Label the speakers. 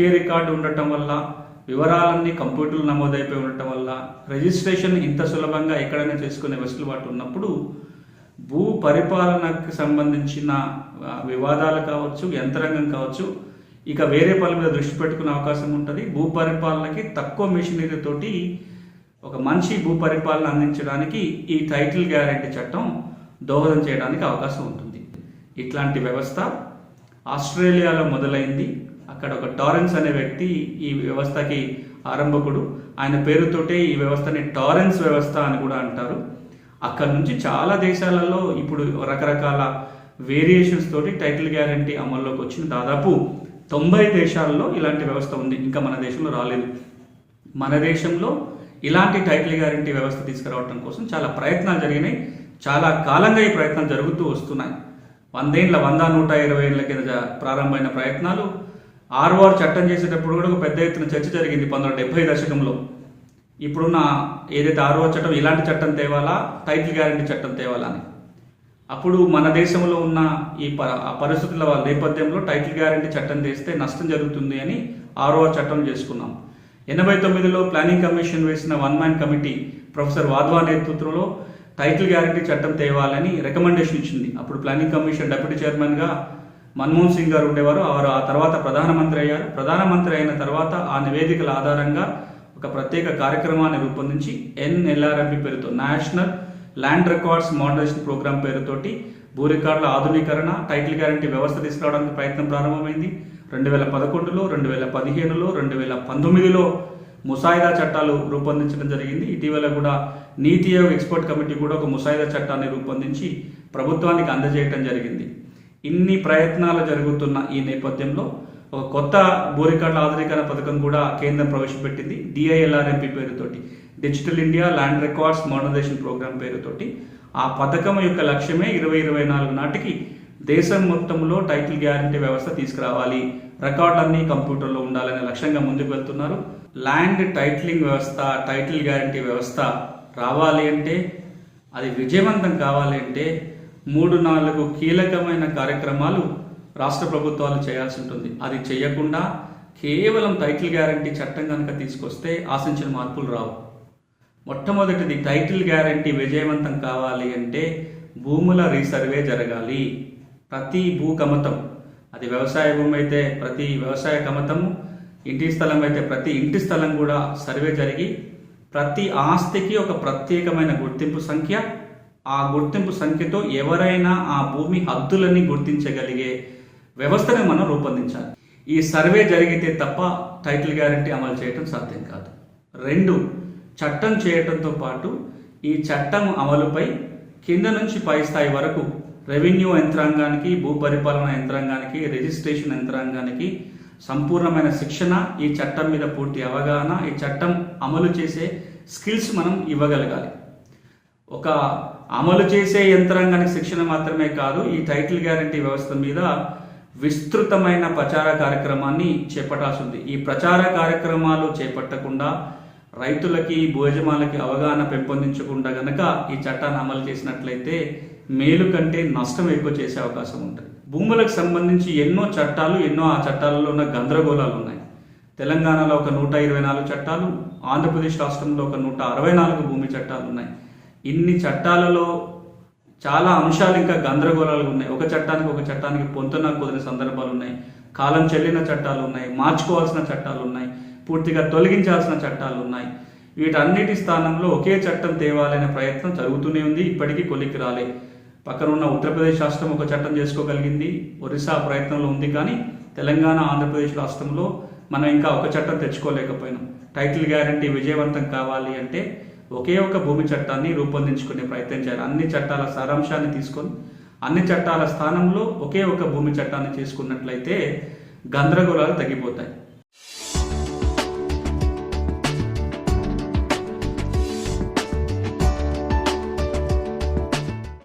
Speaker 1: ఒకే record ఉండటం వల్ల వివరాలన్నీ కంప్యూటర్లు నమోదైపోయి ఉండటం వల్ల రిజిస్ట్రేషన్ ఇంత సులభంగా ఎక్కడైనా చేసుకునే వెసులుబాటు ఉన్నప్పుడు భూ పరిపాలనకు సంబంధించిన వివాదాలు కావచ్చు యంత్రాంగం కావచ్చు ఇక వేరే పనుల మీద దృష్టి పెట్టుకునే అవకాశం ఉంటుంది. భూ పరిపాలనకి తక్కువ మెషినరీతోటి ఒక మంచి భూ పరిపాలన అందించడానికి ఈ టైటిల్ గ్యారెంటీ చట్టం దోహదం చేయడానికి అవకాశం ఉంటుంది. ఇట్లాంటి వ్యవస్థ ఆస్ట్రేలియాలో మొదలైంది. అక్కడ ఒక టారెన్స్ అనే వ్యక్తి ఈ వ్యవస్థకి ఆరంభకుడు. ఆయన పేరుతోటే ఈ వ్యవస్థని టారెన్స్ వ్యవస్థ అని కూడా అంటారు. అక్కడ నుంచి చాలా దేశాలలో ఇప్పుడు రకరకాల వేరియేషన్స్ తోటి టైటిల్ గ్యారంటీ అమల్లోకి వచ్చిన దాదాపు తొంభై దేశాల్లో ఇలాంటి వ్యవస్థ ఉంది. ఇంకా మన దేశంలో రాలేదు. మన దేశంలో ఇలాంటి టైటిల్ గ్యారంటీ వ్యవస్థ తీసుకురావడం కోసం చాలా ప్రయత్నాలు జరిగినాయి. చాలా కాలంగా ఈ ప్రయత్నాలు జరుగుతూ వస్తున్నాయి. వందేండ్ల వంద నూట ఇరవై ఏళ్ళ కింద ప్రారంభమైన ప్రయత్నాలు ఆర్వార్ చట్టం చేసేటప్పుడు కూడా ఒక పెద్ద ఎత్తున చర్చ జరిగింది పంతొమ్మిది డెబ్బై దశకంలో. ఇప్పుడున్న ఏదైతే ఆర్వార్ చట్టం ఇలాంటి చట్టం తేవాలా? టైటిల్ గ్యారంటీ చట్టం తేవాలా అని. అప్పుడు మన దేశంలో ఉన్న ఈ ప పరిస్థితుల నేపథ్యంలో టైటిల్ గ్యారంటీ చట్టం చేస్తే నష్టం జరుగుతుంది అని ఆర్ఓఆర్ చట్టం చేసుకున్నాం. ఎనభై తొమ్మిదిలో ప్లానింగ్ కమిషన్ వేసిన one man committee professor Wadhwa నేతృత్వంలో టైటిల్ గ్యారంటీ చట్టం తేవాలని రికమెండేషన్ ఇచ్చింది. అప్పుడు ప్లానింగ్ కమిషన్ డెప్యూటీ చైర్మన్గా మన్మోహన్ సింగ్ గారు ఉండేవారు. వారు ఆ తర్వాత ప్రధానమంత్రి అయ్యారు. ప్రధానమంత్రి అయిన తర్వాత ఆ నివేదికల ఆధారంగా ఒక ప్రత్యేక కార్యక్రమాన్ని రూపొందించి ఎన్ఎల్ఆర్ఎంపి పేరుతో national land records moderation programme పేరుతోటి భూ రికార్డుల ఆధునీకరణ టైటిల్ గ్యారంటీ వ్యవస్థ తీసుకురావడానికి ప్రయత్నం ప్రారంభమైంది. రెండు వేల పదకొండులో రెండు వేల పదిహేనులో రెండు వేల పంతొమ్మిదిలో ముసాయిదా చట్టాలు రూపొందించడం జరిగింది. ఇటీవల కూడా నీతి ఆయోగ్ ఎక్స్పర్ట్ కమిటీ కూడా ఒక ముసాయిదా చట్టాన్ని రూపొందించి ప్రభుత్వానికి అందజేయడం జరిగింది. ఇన్ని ప్రయత్నాలు జరుగుతున్న ఈ నేపథ్యంలో ఒక కొత్త భూ ఆధునీకరణ పథకం కూడా కేంద్రం ప్రవేశపెట్టింది. డిఐఎల్ఆర్ఎంపీ పేరుతోటి. Digital India land records modernisation programme పేరుతోటి. ఆ పథకం యొక్క లక్ష్యమే ఇరవై ఇరవై నాలుగు నాటికి దేశం మొత్తంలో టైటిల్ గ్యారంటీ వ్యవస్థ తీసుకురావాలి. రికార్డులన్నీ కంప్యూటర్లో ఉండాలనే లక్ష్యంగా ముందుకు వెళ్తున్నారు. ల్యాండ్ టైటిలింగ్ వ్యవస్థ టైటిల్ గ్యారంటీ వ్యవస్థ రావాలి అంటే అది విజయవంతం కావాలి అంటే మూడు నాలుగు కీలకమైన కార్యక్రమాలు రాష్ట్ర ప్రభుత్వాలు చేయాల్సి ఉంటుంది. అది చేయకుండా కేవలం టైటిల్ గ్యారంటీ చట్టం కనుక తీసుకొస్తే ఆశించిన మార్పులు రావు. మొట్టమొదటిది టైటిల్ గ్యారంటీ విజయవంతం కావాలి అంటే భూముల రీసర్వే జరగాలి. ప్రతి భూ కమతం అది వ్యవసాయ భూమి అయితే ప్రతి వ్యవసాయ కమతము ఇంటి స్థలం అయితే ప్రతి ఇంటి స్థలం కూడా సర్వే జరిగి ప్రతి ఆస్తికి ఒక ప్రత్యేకమైన గుర్తింపు సంఖ్య ఆ గుర్తింపు సంఖ్యతో ఎవరైనా ఆ భూమి హద్దులని గుర్తించగలిగే వ్యవస్థను మనం రూపొందించాలి. ఈ సర్వే జరిగితే తప్ప టైటిల్ గ్యారంటీ అమలు చేయడం సాధ్యం కాదు. రెండు చట్టం చేయటంతో పాటు ఈ చట్టం అమలుపై కింద నుంచి పై స్థాయి వరకు రెవెన్యూ యంత్రాంగానికి భూ పరిపాలన యంత్రాంగానికి రిజిస్ట్రేషన్ యంత్రాంగానికి సంపూర్ణమైన శిక్షణ ఈ చట్టం మీద పూర్తి అవగాహన ఈ చట్టం అమలు చేసే స్కిల్స్ మనం ఇవ్వగలగాలి. ఒక అమలు చేసే యంత్రాంగానికి శిక్షణ మాత్రమే కాదు ఈ టైటిల్ గ్యారంటీ వ్యవస్థ మీద విస్తృతమైన ప్రచార కార్యక్రమాన్ని చేపట్టాల్సి ఉంది ఈ ప్రచార కార్యక్రమాలు చేపట్టకుండా రైతులకి భోజమాలకి అవగాహన పెంపొందించకుండా గనక ఈ చట్టాన్ని అమలు చేసినట్లయితే మేలు కంటే నష్టం ఎక్కువ చేసే అవకాశం ఉంటుంది. భూములకు సంబంధించి ఎన్నో చట్టాలు ఎన్నో ఆ చట్టాలలో ఉన్న గందరగోళాలు ఉన్నాయి. తెలంగాణలో ఒక నూట ఇరవై నాలుగు చట్టాలు ఆంధ్రప్రదేశ్ రాష్ట్రంలో ఒక నూట అరవై నాలుగు భూమి చట్టాలు ఉన్నాయి. ఇన్ని చట్టాలలో చాలా అంశాలు ఇంకా గందరగోళాలు ఉన్నాయి. ఒక చట్టానికి ఒక చట్టానికి పొంతన కుదిరిన సందర్భాలు ఉన్నాయి. కాలం చెల్లిన చట్టాలు ఉన్నాయి. మార్చుకోవాల్సిన చట్టాలు ఉన్నాయి. పూర్తిగా తొలగించాల్సిన చట్టాలు ఉన్నాయి. వీటన్నిటి స్థానంలో ఒకే చట్టం తేవాలనే ప్రయత్నం జరుగుతూనే ఉంది. ఇప్పటికీ కొలికి రాలే. పక్కన ఉన్న ఉత్తరప్రదేశ్ రాష్ట్రం ఒక చట్టం చేసుకోగలిగింది. ఒరిస్సా ప్రయత్నంలో ఉంది కానీ తెలంగాణ ఆంధ్రప్రదేశ్ రాష్ట్రంలో మనం ఇంకా ఒక చట్టం తెచ్చుకోలేకపోయినాం. టైటిల్ గ్యారంటీ విజయవంతం కావాలి అంటే ఒకే ఒక భూమి చట్టాన్ని రూపొందించుకునే ప్రయత్నం చేయాలి. అన్ని చట్టాల సారాంశాన్ని తీసుకొని అన్ని చట్టాల స్థానంలో ఒకే ఒక భూమి చట్టాన్ని చేసుకున్నట్లయితే గందరగోళాలు తగ్గిపోతాయి.